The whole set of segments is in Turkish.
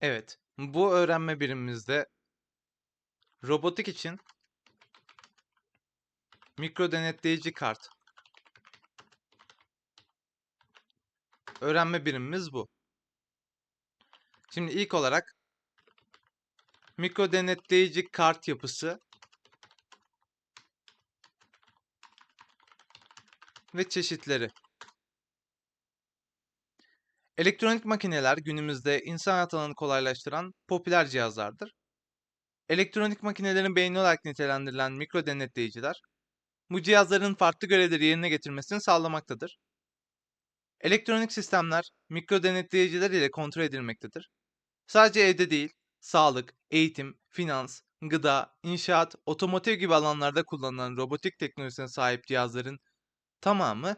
Evet, bu öğrenme birimimizde robotik için mikro denetleyici kart öğrenme birimimiz bu. Şimdi ilk olarak mikro denetleyici kart yapısı ve çeşitleri. Elektronik makineler günümüzde insan hayatını kolaylaştıran popüler cihazlardır. Elektronik makinelerin beyni olarak nitelendirilen mikro denetleyiciler, bu cihazların farklı görevleri yerine getirmesini sağlamaktadır. Elektronik sistemler mikro denetleyiciler ile kontrol edilmektedir. Sadece evde değil, sağlık, eğitim, finans, gıda, inşaat, otomotiv gibi alanlarda kullanılan robotik teknolojisine sahip cihazların tamamı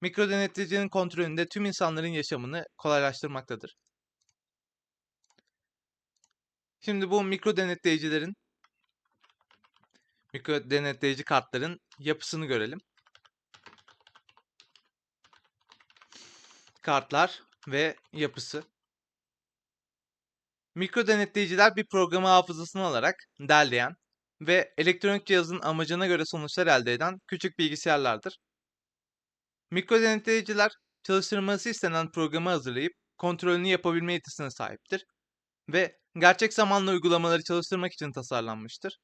mikro denetleyicinin kontrolünde tüm insanların yaşamını kolaylaştırmaktadır. Şimdi bu mikro denetleyicilerin mikro denetleyici kartların yapısını görelim. Kartlar ve yapısı. Mikro denetleyiciler bir programı hafızasına alarak derleyen ve elektronik cihazın amacına göre sonuçlar elde eden küçük bilgisayarlardır. Mikro denetleyiciler çalıştırılması istenen programı hazırlayıp kontrolünü yapabilme yetisine sahiptir ve gerçek zamanlı uygulamaları çalıştırmak için tasarlanmıştır.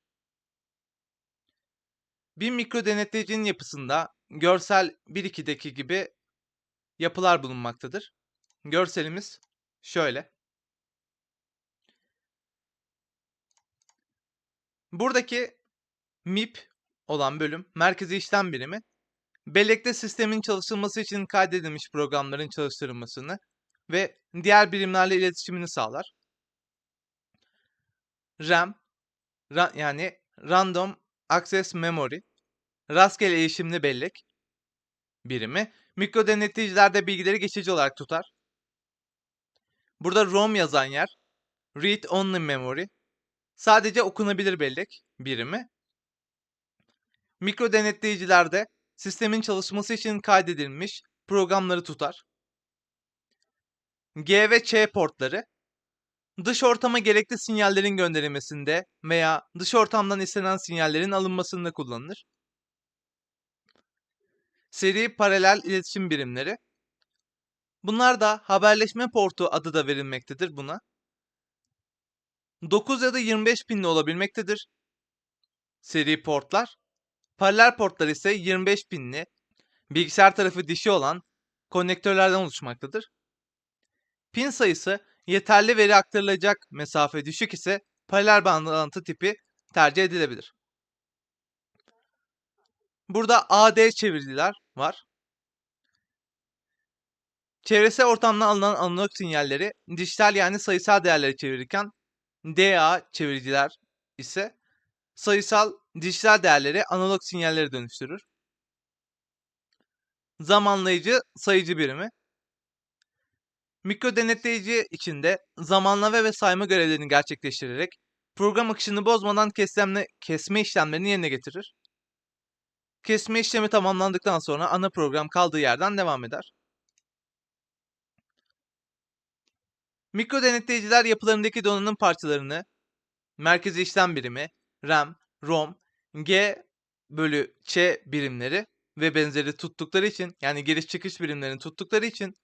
Bir mikro denetleyicinin yapısında görsel 1-2'deki gibi yapılar bulunmaktadır. Görselimiz şöyle. Buradaki MIP olan bölüm merkezi işlem birimi bellekte sistemin çalışılması için kaydedilmiş programların çalıştırılmasını ve diğer birimlerle iletişimini sağlar. RAM ra- yani Random Access Memory rastgele erişimli bellek birimi mikro denetleyicilerde bilgileri geçici olarak tutar. Burada ROM yazan yer Read Only Memory sadece okunabilir bellek birimi. Mikro denetleyicilerde sistemin çalışması için kaydedilmiş programları tutar. G ve Ç portları dış ortama gerekli sinyallerin gönderilmesinde veya dış ortamdan istenen sinyallerin alınmasında kullanılır. Seri paralel iletişim birimleri. Bunlar da haberleşme portu adı da verilmektedir buna. 9 ya da 25 pinli olabilmektedir. Seri portlar. Paralel portlar ise 25 pinli, bilgisayar tarafı dişi olan konnektörlerden oluşmaktadır. Pin sayısı yeterli veri aktarılacak mesafe düşük ise paralel bağlantı tipi tercih edilebilir. Burada AD çeviriciler var. Çevresel ortamdan alınan analog sinyalleri dijital yani sayısal değerleri çevirirken DA çeviriciler ise sayısal dijital değerleri analog sinyallere dönüştürür. Zamanlayıcı sayıcı birimi. Mikro denetleyici içinde zamanlama ve sayma görevlerini gerçekleştirerek program akışını bozmadan kesme, kesme işlemlerini yerine getirir. Kesme işlemi tamamlandıktan sonra ana program kaldığı yerden devam eder. Mikro denetleyiciler yapılarındaki donanım parçalarını merkezi işlem birimi, RAM, ROM, G bölü Ç birimleri ve benzeri tuttukları için yani giriş çıkış birimlerini tuttukları için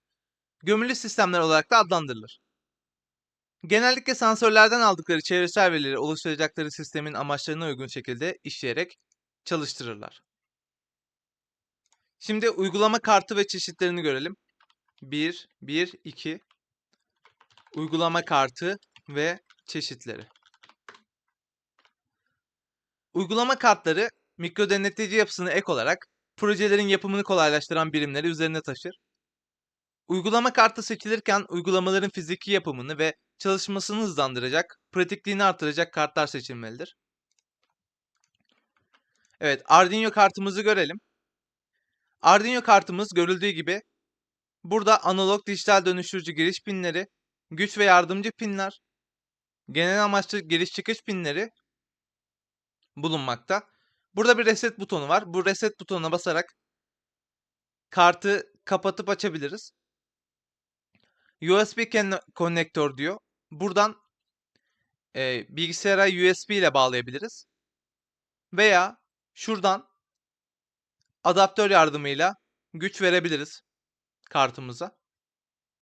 gömülü sistemler olarak da adlandırılır. Genellikle sensörlerden aldıkları çevresel verileri oluşturacakları sistemin amaçlarına uygun şekilde işleyerek çalıştırırlar. Şimdi uygulama kartı ve çeşitlerini görelim. 1, 1, 2. Uygulama kartı ve çeşitleri. Uygulama kartları mikro denetleyici yapısını ek olarak projelerin yapımını kolaylaştıran birimleri üzerine taşır. Uygulama kartı seçilirken uygulamaların fiziki yapımını ve çalışmasını hızlandıracak, pratikliğini artıracak kartlar seçilmelidir. Evet, Arduino kartımızı görelim. Arduino kartımız görüldüğü gibi burada analog dijital dönüştürücü giriş pinleri, güç ve yardımcı pinler, genel amaçlı giriş çıkış pinleri bulunmakta. Burada bir reset butonu var. Bu reset butonuna basarak kartı kapatıp açabiliriz. USB konnektör diyor. Buradan e, bilgisayara USB ile bağlayabiliriz. Veya şuradan adaptör yardımıyla güç verebiliriz kartımıza.